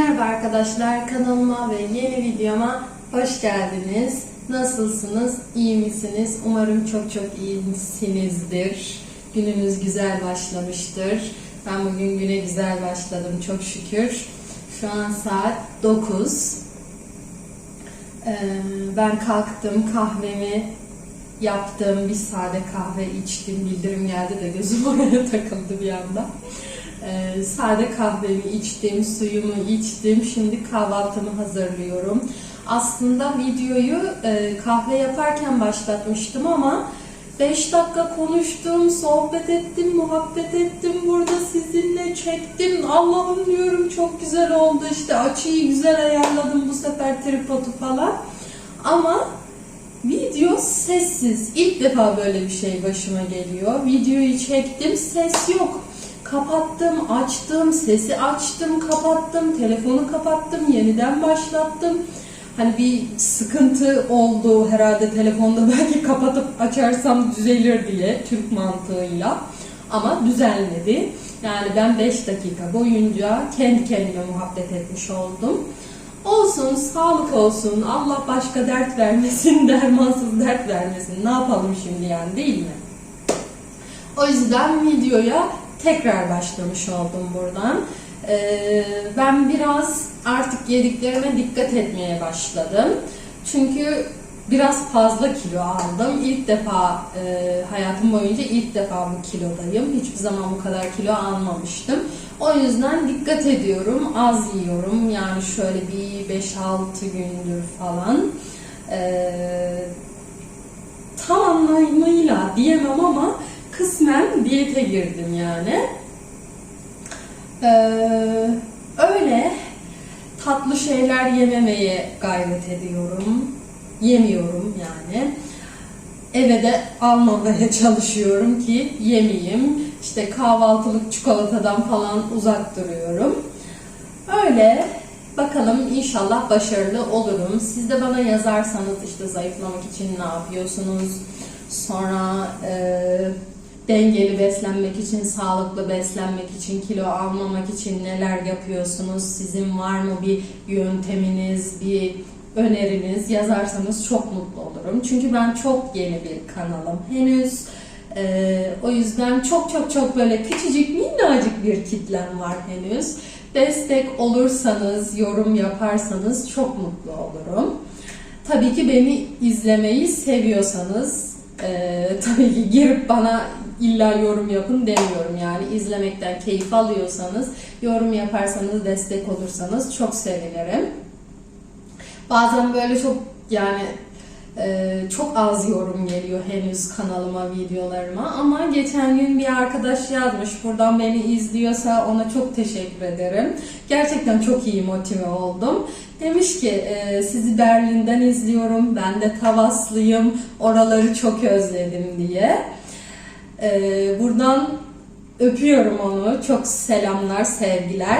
Merhaba arkadaşlar kanalıma ve yeni videoma hoş geldiniz. Nasılsınız? İyi misiniz? Umarım çok çok iyisinizdir. Gününüz güzel başlamıştır. Ben bugün güne güzel başladım çok şükür. Şu an saat 9. Ee, ben kalktım kahvemi yaptım. Bir sade kahve içtim. Bildirim geldi de gözüm oraya takıldı bir anda. Ee, sade kahvemi içtim, suyumu içtim. Şimdi kahvaltımı hazırlıyorum. Aslında videoyu e, kahve yaparken başlatmıştım ama 5 dakika konuştum, sohbet ettim, muhabbet ettim. Burada sizinle çektim. Allah'ım diyorum çok güzel oldu. İşte açıyı güzel ayarladım bu sefer tripodu falan. Ama Video sessiz. İlk defa böyle bir şey başıma geliyor. Videoyu çektim, ses yok. Kapattım, açtım, sesi açtım, kapattım, telefonu kapattım, yeniden başlattım. Hani bir sıkıntı oldu herhalde telefonda belki kapatıp açarsam düzelir diye Türk mantığıyla. Ama düzelmedi. Yani ben 5 dakika boyunca kendi kendime muhabbet etmiş oldum. Olsun, sağlık olsun, Allah başka dert vermesin, dermansız dert vermesin. Ne yapalım şimdi yani değil mi? O yüzden videoya tekrar başlamış oldum buradan. Ee, ben biraz artık yediklerime dikkat etmeye başladım. Çünkü biraz fazla kilo aldım. İlk defa e, hayatım boyunca ilk defa bu kilodayım. Hiçbir zaman bu kadar kilo almamıştım. O yüzden dikkat ediyorum. Az yiyorum. Yani şöyle bir 5-6 gündür falan. Ee, tam anlamıyla diyemem ama kısmen diyete girdim yani. Ee, öyle tatlı şeyler yememeye gayret ediyorum. Yemiyorum yani. Eve de almamaya çalışıyorum ki yemeyeyim. İşte kahvaltılık çikolatadan falan uzak duruyorum. Öyle bakalım inşallah başarılı olurum. Siz de bana yazarsanız işte zayıflamak için ne yapıyorsunuz? Sonra e, dengeli beslenmek için, sağlıklı beslenmek için, kilo almamak için neler yapıyorsunuz? Sizin var mı bir yönteminiz, bir öneriniz yazarsanız çok mutlu olurum. Çünkü ben çok yeni bir kanalım henüz. Ee, o yüzden çok çok çok böyle küçücük minnacık bir kitlem var henüz. Destek olursanız, yorum yaparsanız çok mutlu olurum. Tabii ki beni izlemeyi seviyorsanız, e, tabii ki girip bana illa yorum yapın demiyorum yani izlemekten keyif alıyorsanız, yorum yaparsanız, destek olursanız çok sevinirim. Bazen böyle çok yani e, çok az yorum geliyor henüz kanalıma, videolarıma ama geçen gün bir arkadaş yazmış buradan beni izliyorsa ona çok teşekkür ederim. Gerçekten çok iyi motive oldum. Demiş ki e, sizi Berlin'den izliyorum, ben de Tavaslıyım, oraları çok özledim diye. E, buradan öpüyorum onu, çok selamlar, sevgiler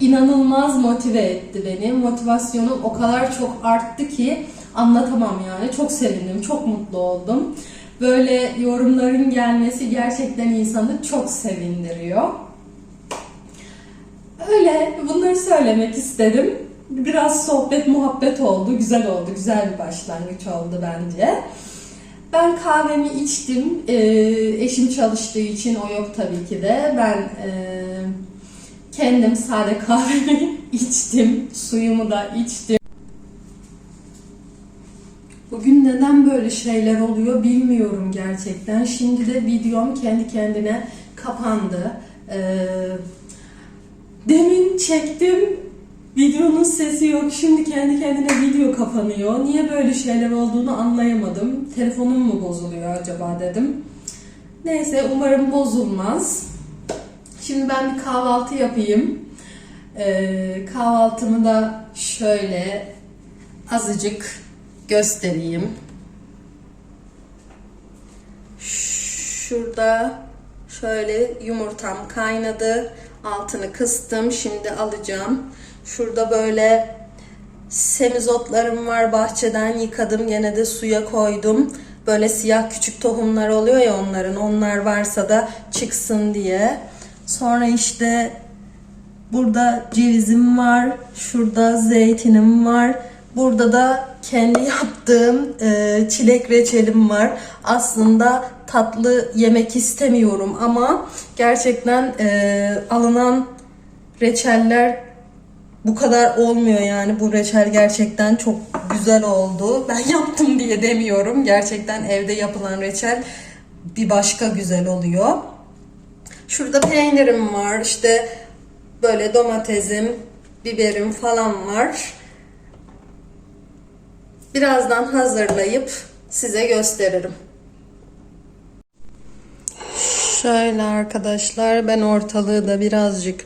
inanılmaz motive etti beni. Motivasyonum o kadar çok arttı ki anlatamam yani. Çok sevindim, çok mutlu oldum. Böyle yorumların gelmesi gerçekten insanı çok sevindiriyor. Öyle bunları söylemek istedim. Biraz sohbet muhabbet oldu, güzel oldu, güzel bir başlangıç oldu bence. Ben kahvemi içtim. Ee, eşim çalıştığı için o yok tabii ki de. Ben e, kendim sade kahvemi içtim. Suyumu da içtim. Bugün neden böyle şeyler oluyor bilmiyorum gerçekten. Şimdi de videom kendi kendine kapandı. Ee, demin çektim. Videonun sesi yok. Şimdi kendi kendine video kapanıyor. Niye böyle şeyler olduğunu anlayamadım. Telefonum mu bozuluyor acaba dedim. Neyse umarım bozulmaz. Şimdi ben bir kahvaltı yapayım. Ee, kahvaltımı da şöyle azıcık göstereyim. Şurada şöyle yumurtam kaynadı. Altını kıstım. Şimdi alacağım. Şurada böyle semizotlarım var bahçeden yıkadım. Gene de suya koydum. Böyle siyah küçük tohumlar oluyor ya onların. Onlar varsa da çıksın diye. Sonra işte Burada cevizim var. Şurada zeytinim var. Burada da kendi yaptığım e, çilek reçelim var. Aslında tatlı yemek istemiyorum ama gerçekten e, alınan reçeller bu kadar olmuyor yani bu reçel gerçekten çok güzel oldu. Ben yaptım diye demiyorum. Gerçekten evde yapılan reçel bir başka güzel oluyor. Şurada peynirim var. işte böyle domatesim, biberim falan var. Birazdan hazırlayıp size gösteririm. Şöyle arkadaşlar ben ortalığı da birazcık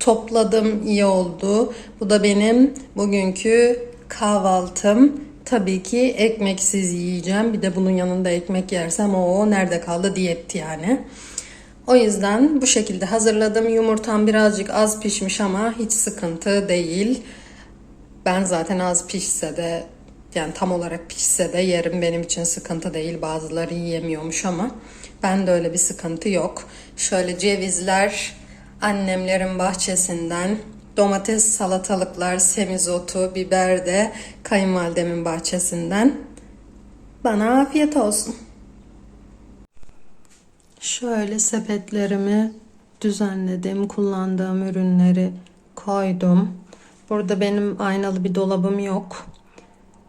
topladım iyi oldu. Bu da benim bugünkü kahvaltım. Tabii ki ekmeksiz yiyeceğim. Bir de bunun yanında ekmek yersem o nerede kaldı diyetti yani. O yüzden bu şekilde hazırladım. Yumurtam birazcık az pişmiş ama hiç sıkıntı değil. Ben zaten az pişse de yani tam olarak pişse de yerim benim için sıkıntı değil. Bazıları yiyemiyormuş ama ben de öyle bir sıkıntı yok. Şöyle cevizler annemlerin bahçesinden, domates, salatalıklar, semizotu, biber de kayınvalidemin bahçesinden. Bana afiyet olsun. Şöyle sepetlerimi düzenledim. Kullandığım ürünleri koydum. Burada benim aynalı bir dolabım yok.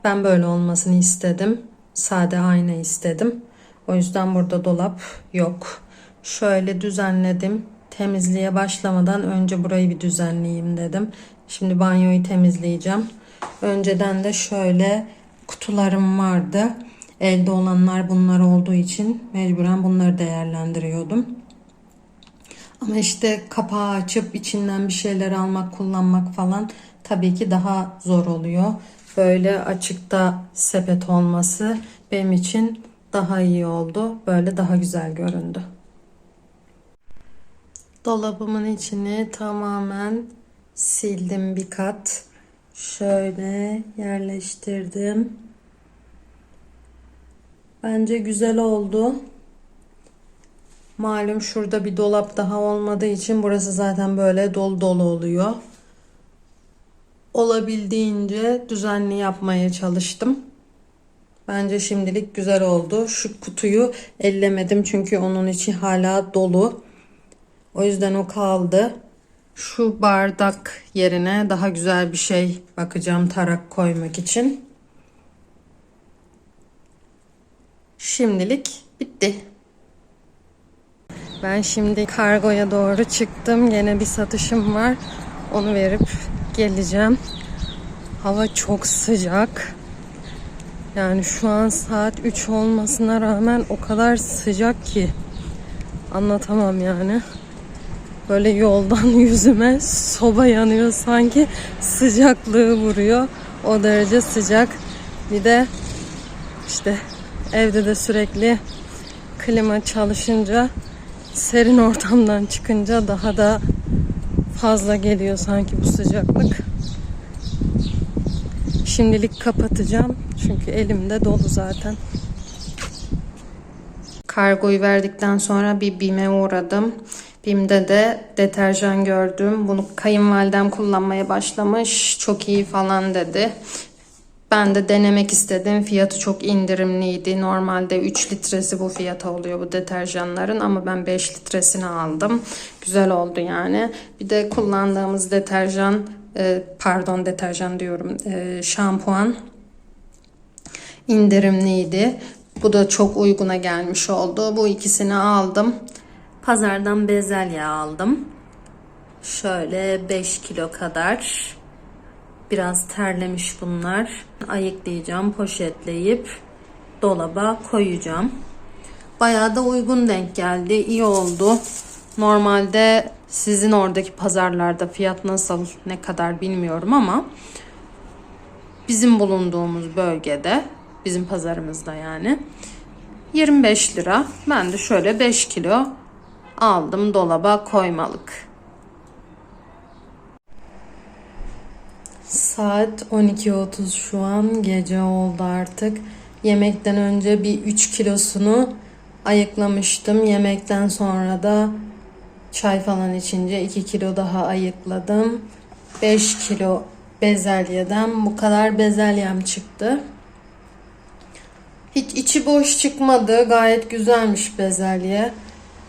Ben böyle olmasını istedim. Sade ayna istedim. O yüzden burada dolap yok. Şöyle düzenledim. Temizliğe başlamadan önce burayı bir düzenleyeyim dedim. Şimdi banyoyu temizleyeceğim. Önceden de şöyle kutularım vardı. Elde olanlar bunlar olduğu için mecburen bunları değerlendiriyordum. Ama işte kapağı açıp içinden bir şeyler almak, kullanmak falan tabii ki daha zor oluyor. Böyle açıkta sepet olması benim için daha iyi oldu. Böyle daha güzel göründü. Dolabımın içini tamamen sildim bir kat. Şöyle yerleştirdim. Bence güzel oldu. Malum şurada bir dolap daha olmadığı için burası zaten böyle dolu dolu oluyor. Olabildiğince düzenli yapmaya çalıştım. Bence şimdilik güzel oldu. Şu kutuyu ellemedim çünkü onun içi hala dolu. O yüzden o kaldı. Şu bardak yerine daha güzel bir şey bakacağım tarak koymak için. Şimdilik bitti. Ben şimdi kargoya doğru çıktım. Gene bir satışım var. Onu verip geleceğim. Hava çok sıcak. Yani şu an saat 3 olmasına rağmen o kadar sıcak ki anlatamam yani. Böyle yoldan yüzüme soba yanıyor sanki sıcaklığı vuruyor. O derece sıcak. Bir de işte evde de sürekli klima çalışınca serin ortamdan çıkınca daha da fazla geliyor sanki bu sıcaklık. Şimdilik kapatacağım. Çünkü elimde dolu zaten. Kargoyu verdikten sonra bir BİM'e uğradım. BİM'de de deterjan gördüm. Bunu kayınvalidem kullanmaya başlamış. Çok iyi falan dedi. Ben de denemek istedim. Fiyatı çok indirimliydi. Normalde 3 litresi bu fiyata oluyor bu deterjanların ama ben 5 litresini aldım. Güzel oldu yani. Bir de kullandığımız deterjan e, pardon deterjan diyorum e, şampuan indirimliydi. Bu da çok uyguna gelmiş oldu. Bu ikisini aldım. Pazardan bezelye aldım. Şöyle 5 kilo kadar. Biraz terlemiş bunlar. Ayıklayacağım, poşetleyip dolaba koyacağım. Bayağı da uygun denk geldi. İyi oldu. Normalde sizin oradaki pazarlarda fiyat nasıl, ne kadar bilmiyorum ama bizim bulunduğumuz bölgede, bizim pazarımızda yani 25 lira. Ben de şöyle 5 kilo aldım dolaba koymalık. Saat 12.30 şu an gece oldu artık. Yemekten önce bir 3 kilosunu ayıklamıştım. Yemekten sonra da Çay falan içince 2 kilo daha ayıkladım. 5 kilo bezelyeden bu kadar bezelyem çıktı. Hiç içi boş çıkmadı. Gayet güzelmiş bezelye.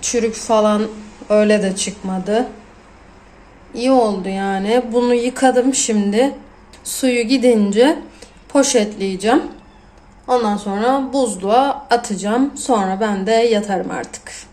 Çürük falan öyle de çıkmadı. İyi oldu yani. Bunu yıkadım şimdi. Suyu gidince poşetleyeceğim. Ondan sonra buzluğa atacağım. Sonra ben de yatarım artık.